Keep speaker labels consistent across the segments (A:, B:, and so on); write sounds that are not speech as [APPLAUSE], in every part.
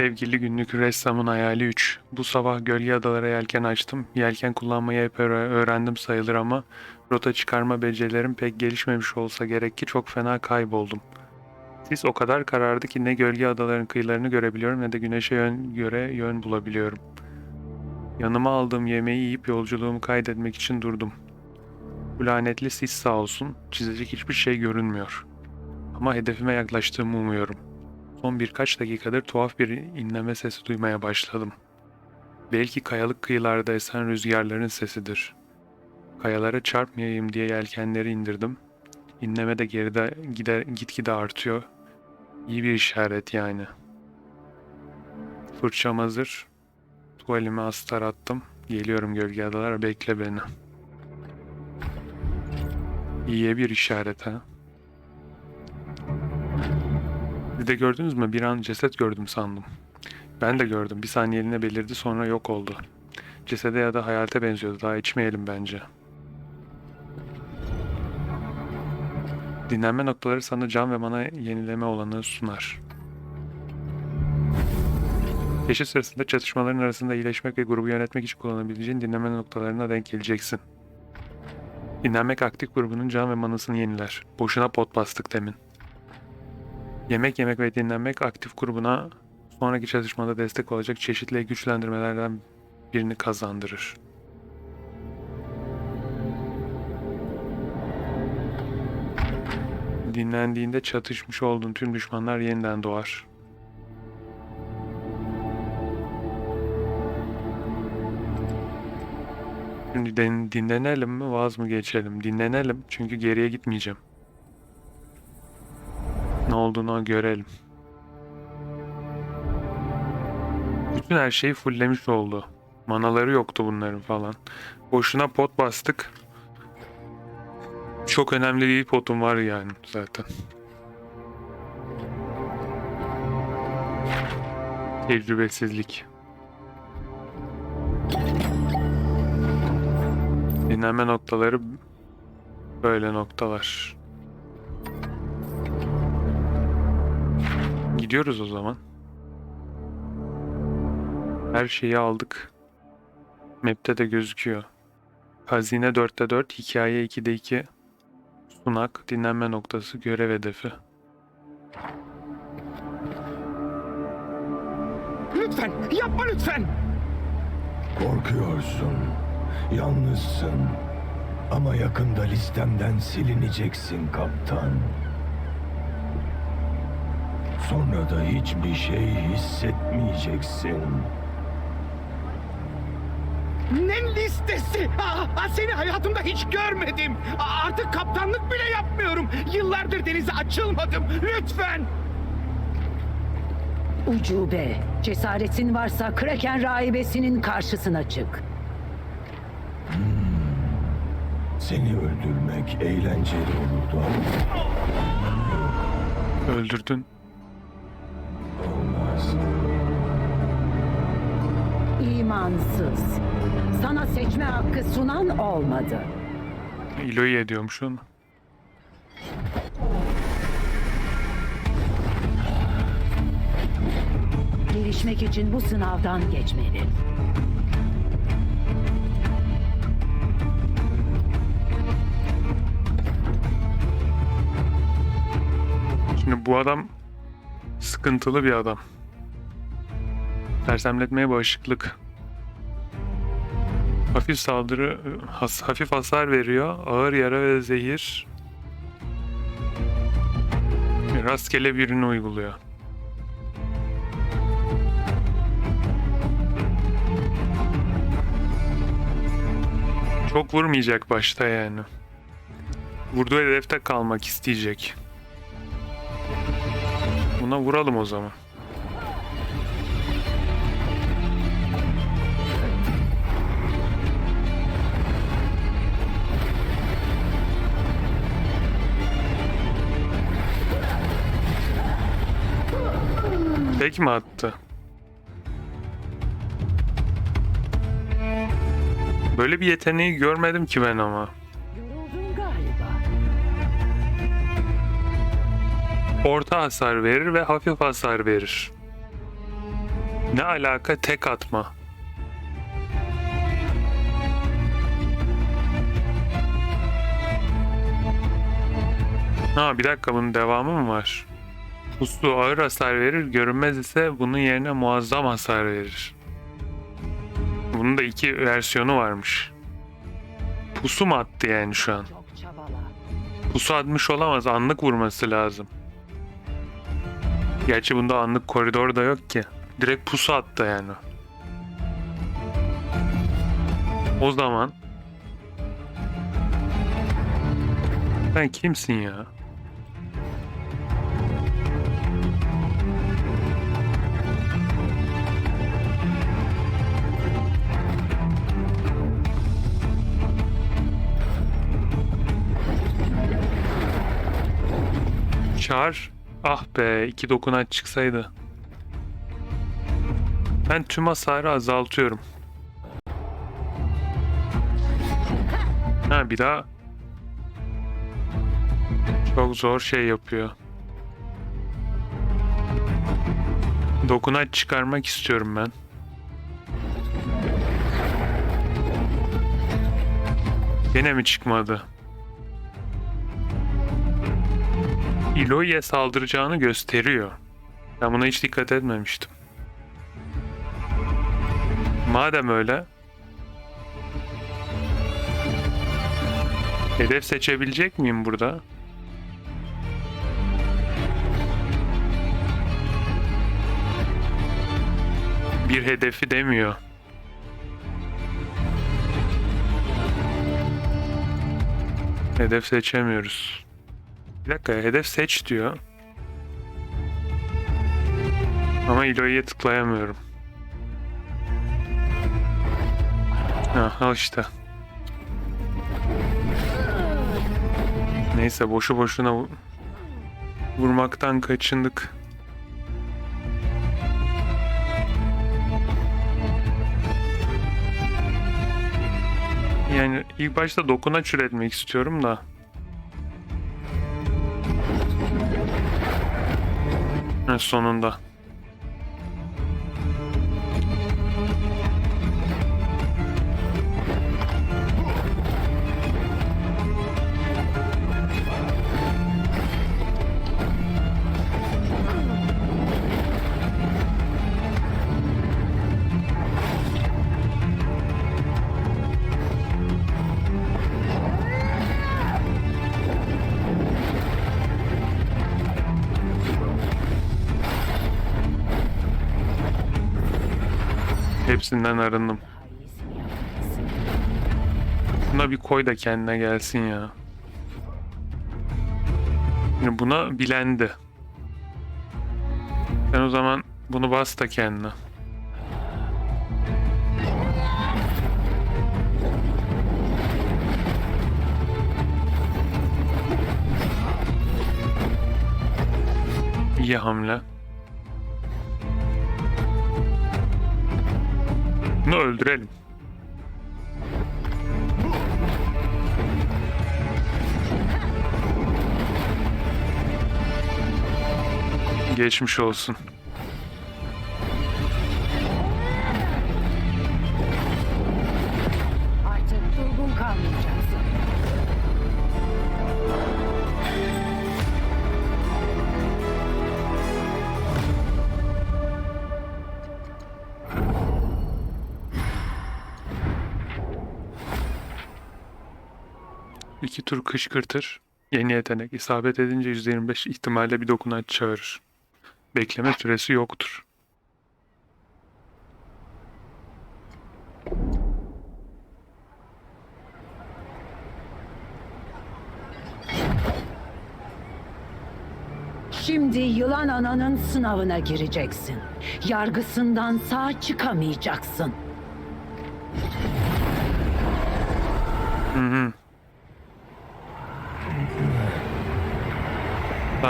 A: Sevgili günlük ressamın hayali 3. Bu sabah gölge adalara yelken açtım. Yelken kullanmayı hep öğre- öğrendim sayılır ama rota çıkarma becerilerim pek gelişmemiş olsa gerek ki çok fena kayboldum. Sis o kadar karardı ki ne gölge adaların kıyılarını görebiliyorum ne de güneşe yön göre yön bulabiliyorum. Yanıma aldığım yemeği yiyip yolculuğumu kaydetmek için durdum. Bu lanetli sis sağ olsun çizecek hiçbir şey görünmüyor. Ama hedefime yaklaştığımı umuyorum. Son birkaç dakikadır tuhaf bir inleme sesi duymaya başladım. Belki kayalık kıyılarda esen rüzgarların sesidir. Kayalara çarpmayayım diye yelkenleri indirdim. İnleme de geride gider, gitgide artıyor. İyi bir işaret yani. Fırçam hazır. Tuvalime astar attım. Geliyorum gölge adalara bekle beni. İyiye bir işaret ha. De gördünüz mü? Bir an ceset gördüm sandım. Ben de gördüm. Bir saniyeliğine belirdi sonra yok oldu. Cesede ya da hayalete benziyordu. Daha içmeyelim bence. Dinlenme noktaları sana can ve bana yenileme olanı sunar. Keşif sırasında çatışmaların arasında iyileşmek ve grubu yönetmek için kullanabileceğin dinlenme noktalarına denk geleceksin. Dinlenmek aktif grubunun can ve manasını yeniler. Boşuna pot bastık demin. Yemek yemek ve dinlenmek aktif grubuna sonraki çalışmada destek olacak çeşitli güçlendirmelerden birini kazandırır. Dinlendiğinde çatışmış olduğun tüm düşmanlar yeniden doğar. Şimdi din- dinlenelim mi vaz mı geçelim? Dinlenelim çünkü geriye gitmeyeceğim. Ne olduğunu görelim. Bütün her şeyi fulllemiş oldu. Manaları yoktu bunların falan. Boşuna pot bastık. Çok önemli değil potum var yani zaten. Tecrübesizlik. Dinlenme noktaları böyle noktalar. Gidiyoruz o zaman. Her şeyi aldık. Map'te de gözüküyor. Hazine 4'te 4, hikaye 2'de 2. Sunak, dinlenme noktası, görev hedefi.
B: Lütfen yapma lütfen.
C: Korkuyorsun. Yalnızsın. Ama yakında listemden silineceksin kaptan. Sonra da hiçbir şey hissetmeyeceksin.
B: Ne listesi? Aa, seni hayatımda hiç görmedim. Aa, artık kaptanlık bile yapmıyorum. Yıllardır denize açılmadım. Lütfen.
D: Ucube. Cesaretin varsa Kraken rahibesinin karşısına çık.
C: Seni öldürmek eğlenceli olurdu ama
A: Öldürdün.
D: İmansız. Sana seçme hakkı sunan olmadı.
A: İlo'yu ediyormuş onu.
D: Gelişmek için bu sınavdan geçmeli.
A: Şimdi bu adam sıkıntılı bir adam. Sersemletmeye bağışıklık. Hafif saldırı, has, hafif hasar veriyor. Ağır yara ve zehir. Rastgele birini uyguluyor. Çok vurmayacak başta yani. Vurduğu hedefte kalmak isteyecek. Buna vuralım o zaman. Tek mi attı? Böyle bir yeteneği görmedim ki ben ama. Orta hasar verir ve hafif hasar verir. Ne alaka tek atma? Ha bir dakika bunun devamı mı var? Puslu ağır hasar verir, görünmez ise bunun yerine muazzam hasar verir. Bunun da iki versiyonu varmış. Pusu mu attı yani şu an? Pusu atmış olamaz, anlık vurması lazım. Gerçi bunda anlık koridor da yok ki. Direkt pusu attı yani. O zaman sen kimsin ya? Çağır. Ah be iki dokunaç çıksaydı. Ben tüm hasarı azaltıyorum. Ha bir daha çok zor şey yapıyor. Dokunaç çıkarmak istiyorum ben. Gene mi çıkmadı? Iloi'ye saldıracağını gösteriyor. Ben buna hiç dikkat etmemiştim. Madem öyle Hedef seçebilecek miyim burada? Bir hedefi demiyor. Hedef seçemiyoruz. Bir dakika hedef seç diyor. Ama Iloi'ye tıklayamıyorum. Ha, al işte. Neyse boşu boşuna vu- vurmaktan kaçındık. Yani ilk başta dokunaç üretmek istiyorum da. Sonunda. Hepsinden arındım. Buna bir koy da kendine gelsin ya. Yani buna bilendi. Sen o zaman bunu bas da kendine. İyi hamle. Bunu öldürelim. Geçmiş olsun. İki tur kışkırtır. Yeni yetenek. İsabet edince %25 ihtimalle bir dokunaç çağırır. Bekleme süresi yoktur.
D: Şimdi yılan ananın sınavına gireceksin. Yargısından sağ çıkamayacaksın.
A: Hı hı.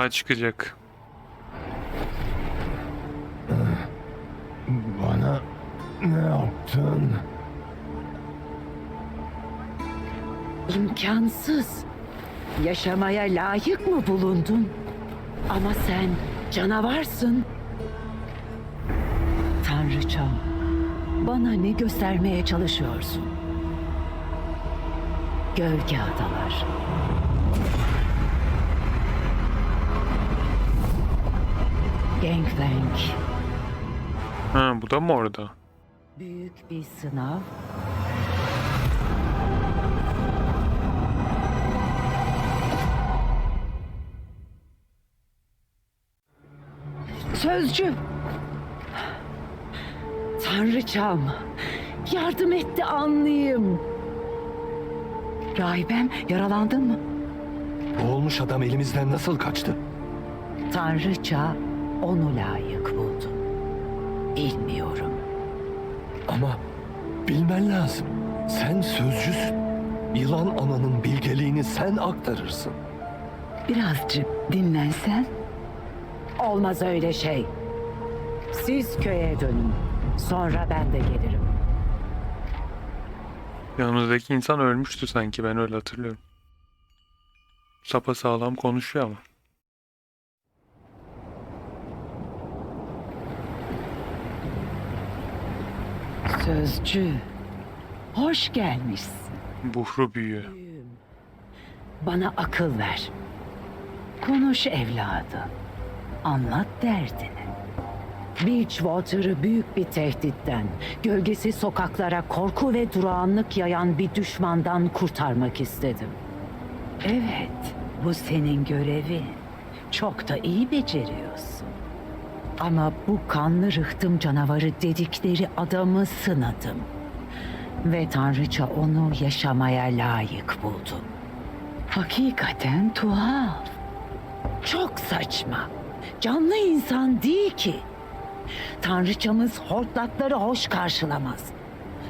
A: Daha çıkacak.
C: Bana ne yaptın?
D: İmkansız. Yaşamaya layık mı bulundun? Ama sen canavarsın. Tanrıçam, bana ne göstermeye çalışıyorsun? Gölge adalar. Gangplank,
A: Ha bu da mı orada?
D: büyük bir sınav. Sözcü. Tanrıçam. Yardım etti anlayayım. Rahibem yaralandın mı?
C: Boğulmuş adam elimizden nasıl kaçtı?
D: Tanrıça onu layık buldu. Bilmiyorum.
C: Ama bilmen lazım. Sen sözcüsün. Yılan ananın bilgeliğini sen aktarırsın.
D: Birazcık dinlensen. Olmaz öyle şey. Siz köye dönün. Sonra ben de gelirim.
A: Yanımızdaki insan ölmüştü sanki ben öyle hatırlıyorum. Sapa sağlam konuşuyor ama.
D: Sözcü. Hoş gelmişsin.
A: Buhru.
D: Büyüğüm. Bana akıl ver. Konuş evladım. Anlat derdini. Beachwater'ı büyük bir tehditten, gölgesi sokaklara korku ve durağanlık yayan bir düşmandan kurtarmak istedim. Evet, bu senin görevin. Çok da iyi beceriyorsun. Ama bu kanlı rıhtım canavarı dedikleri adamı sınadım. Ve Tanrıça onu yaşamaya layık buldu. Hakikaten tuhaf. Çok saçma. Canlı insan değil ki. Tanrıçamız hortlakları hoş karşılamaz.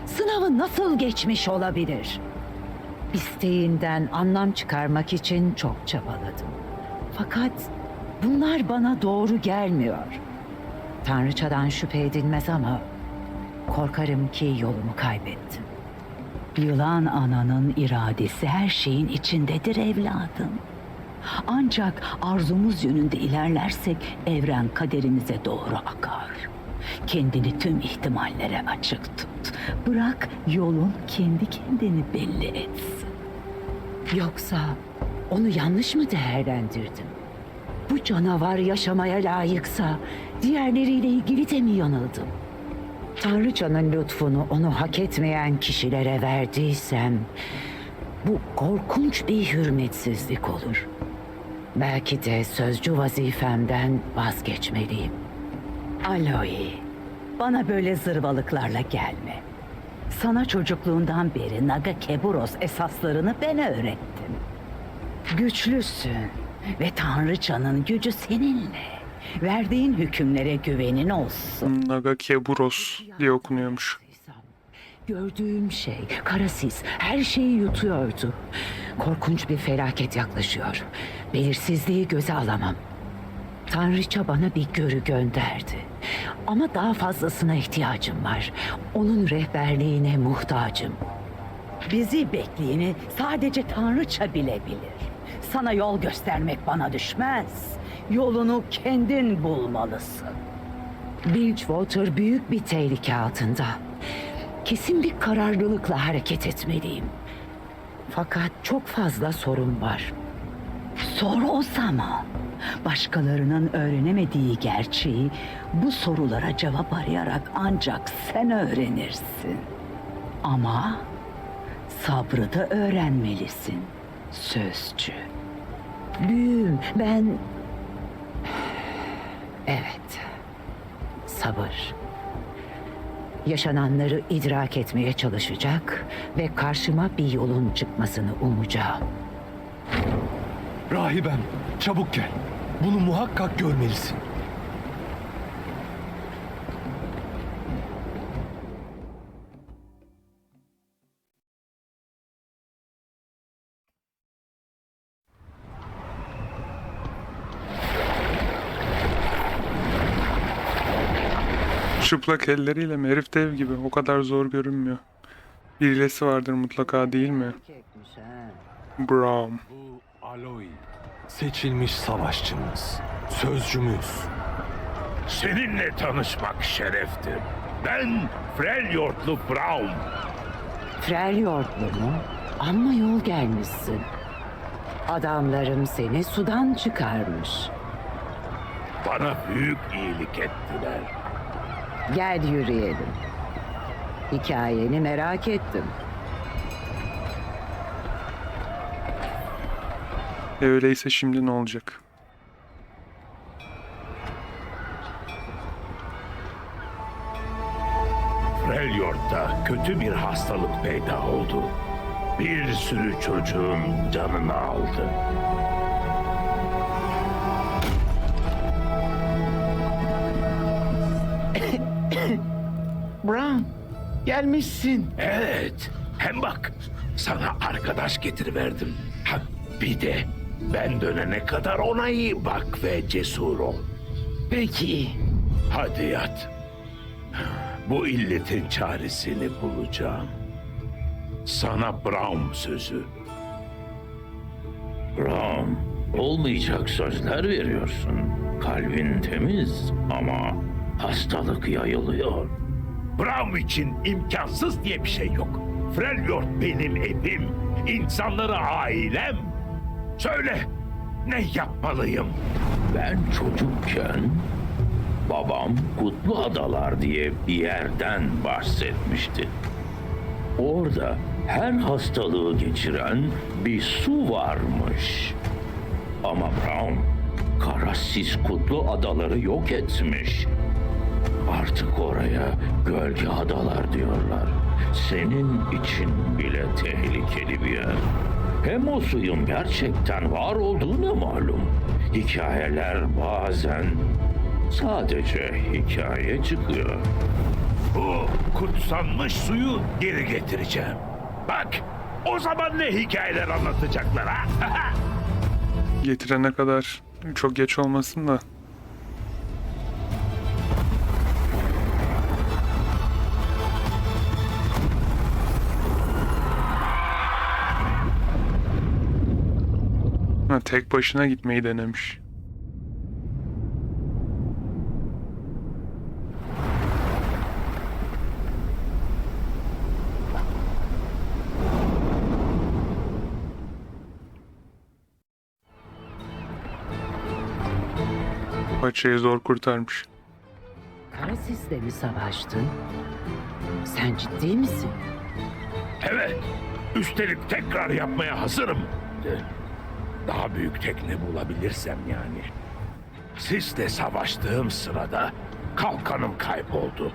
D: Sınavı nasıl geçmiş olabilir? İsteğinden anlam çıkarmak için çok çabaladım. Fakat bunlar bana doğru gelmiyor. Tanrıçadan şüphe edilmez ama korkarım ki yolumu kaybettim. Yılan ananın iradesi her şeyin içindedir evladım. Ancak arzumuz yönünde ilerlersek evren kaderimize doğru akar. Kendini tüm ihtimallere açık tut. Bırak yolun kendi kendini belli etsin. Yoksa onu yanlış mı değerlendirdim? Bu canavar yaşamaya layıksa diğerleriyle ilgili de mi yanıldım? Tanrıçanın lütfunu onu hak etmeyen kişilere verdiysem bu korkunç bir hürmetsizlik olur. Belki de sözcü vazifemden vazgeçmeliyim. Aloy, bana böyle zırvalıklarla gelme. Sana çocukluğundan beri Naga Keburos esaslarını ben öğrettim. Güçlüsün ve Tanrıçanın gücü seninle. Verdiğin hükümlere güvenin olsun.
A: Naga Keburos diye okunuyormuş.
D: Gördüğüm şey, karasis, her şeyi yutuyordu. Korkunç bir felaket yaklaşıyor. Belirsizliği göze alamam. Tanrıça bana bir görü gönderdi. Ama daha fazlasına ihtiyacım var. Onun rehberliğine muhtacım. Bizi bekleyeni sadece Tanrıça bilebilir. Sana yol göstermek bana düşmez. Yolunu kendin bulmalısın. Bilgewater büyük bir tehlike altında. Kesin bir kararlılıkla hareket etmeliyim. Fakat çok fazla sorun var. Sor o zaman. Başkalarının öğrenemediği gerçeği bu sorulara cevap arayarak ancak sen öğrenirsin. Ama sabrı da öğrenmelisin sözcü. Büyüğüm ben... Evet. Sabır. Yaşananları idrak etmeye çalışacak ve karşıma bir yolun çıkmasını umacağım.
C: Rahibem, çabuk gel. Bunu muhakkak görmelisin.
A: Çıplak elleriyle mi? Herif dev gibi. O kadar zor görünmüyor. Bir hilesi vardır mutlaka değil mi? Brown.
C: Bu Aloy, seçilmiş savaşçımız, sözcümüz.
E: Seninle tanışmak şereftir. Ben Freljordlu Braum.
D: Freljordlu mu? Amma yol gelmişsin. Adamlarım seni sudan çıkarmış.
E: Bana büyük iyilik ettiler.
D: Gel yürüyelim. Hikayeni merak ettim.
A: E öyleyse şimdi ne olacak?
E: Freljord'da kötü bir hastalık peyda oldu. Bir sürü çocuğun canını aldı.
B: Brown, gelmişsin.
E: Evet. Hem bak sana arkadaş getiriverdim. Ha bir de ben dönene kadar ona iyi bak ve cesur ol.
B: Peki.
E: Hadi yat. Bu illetin çaresini bulacağım. Sana Braum sözü.
F: Ram, olmayacak sözler veriyorsun. Kalbin temiz ama hastalık yayılıyor.
E: Braum için imkansız diye bir şey yok. Freljord benim evim, insanları ailem. Söyle, ne yapmalıyım?
F: Ben çocukken babam Kutlu Adalar diye bir yerden bahsetmişti. Orada her hastalığı geçiren bir su varmış. Ama Brown Karasis Kutlu Adaları yok etmiş. Artık oraya gölge adalar diyorlar. Senin için bile tehlikeli bir yer. Hem o suyun gerçekten var olduğunu malum. Hikayeler bazen sadece hikaye çıkıyor.
E: Bu kutsanmış suyu geri getireceğim. Bak, o zaman ne hikayeler anlatacaklar ha? [LAUGHS]
A: Getirene kadar çok geç olmasın da. Tek başına gitmeyi denemiş. Paçayı zor kurtarmış.
D: Karasis'le mi savaştın? Sen ciddi misin?
E: Evet, üstelik tekrar yapmaya hazırım. Daha büyük tekne bulabilirsem yani. Sizle savaştığım sırada kalkanım kayboldu.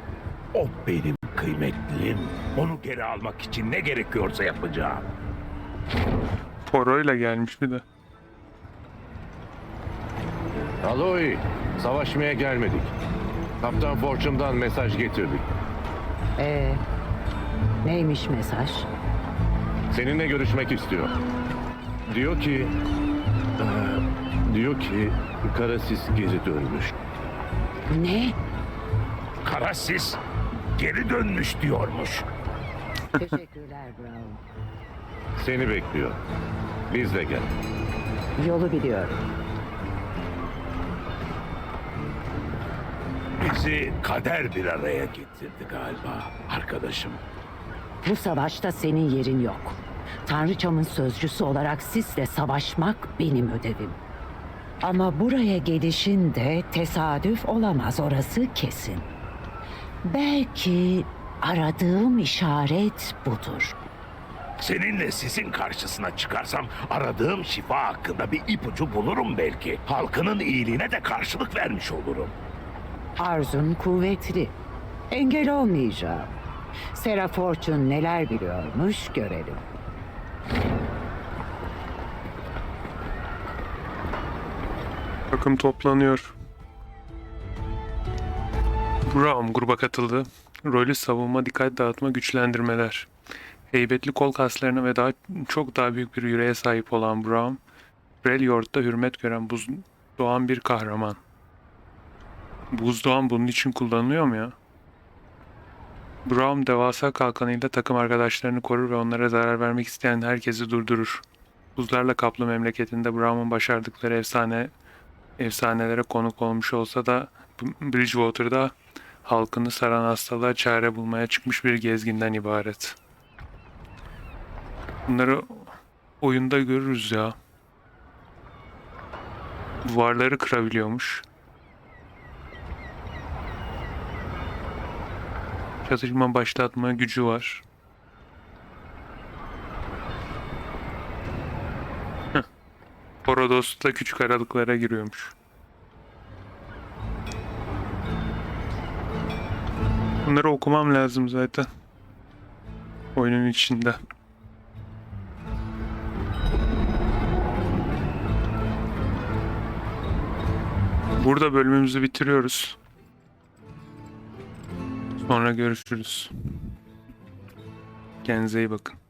E: O benim kıymetlim. Onu geri almak için ne gerekiyorsa yapacağım.
A: Poro'yla gelmiş bir de.
C: Aloy, savaşmaya gelmedik. Kaptan Fortune'dan mesaj getirdik.
D: Ee, neymiş mesaj?
C: Seninle görüşmek istiyor. Diyor ki... eee, diyor ki Karasis geri dönmüş.
D: Ne?
E: Karasis geri dönmüş diyormuş.
D: Teşekkürler Brown.
C: Seni bekliyor. Biz de gel.
D: Yolu biliyorum.
E: Bizi kader bir araya getirdi galiba arkadaşım.
D: Bu savaşta senin yerin yok. Tanrıçamın sözcüsü olarak sizle savaşmak benim ödevim. Ama buraya gelişin de tesadüf olamaz orası kesin. Belki aradığım işaret budur.
E: Seninle sizin karşısına çıkarsam aradığım şifa hakkında bir ipucu bulurum belki. Halkının iyiliğine de karşılık vermiş olurum.
D: Arzun kuvvetli. Engel olmayacağım. Sera Fortune neler biliyormuş görelim.
A: Takım toplanıyor. Brown gruba katıldı. Rolü savunma, dikkat dağıtma, güçlendirmeler. Heybetli kol kaslarına ve daha çok daha büyük bir yüreğe sahip olan Brown, Freljord'da hürmet gören buz doğan bir kahraman. Buzdoğan bunun için kullanılıyor mu ya? Brown devasa kalkanıyla takım arkadaşlarını korur ve onlara zarar vermek isteyen herkesi durdurur. Buzlarla kaplı memleketinde Brown'un başardıkları efsane efsanelere konuk olmuş olsa da Bridgewater'da halkını saran hastalığa çare bulmaya çıkmış bir gezginden ibaret. Bunları oyunda görürüz ya. Duvarları kırabiliyormuş. Çatışma başlatma gücü var. Da küçük aralıklara giriyormuş. Bunları okumam lazım zaten. Oyunun içinde. Burada bölümümüzü bitiriyoruz. Sonra görüşürüz. Kendinize iyi bakın.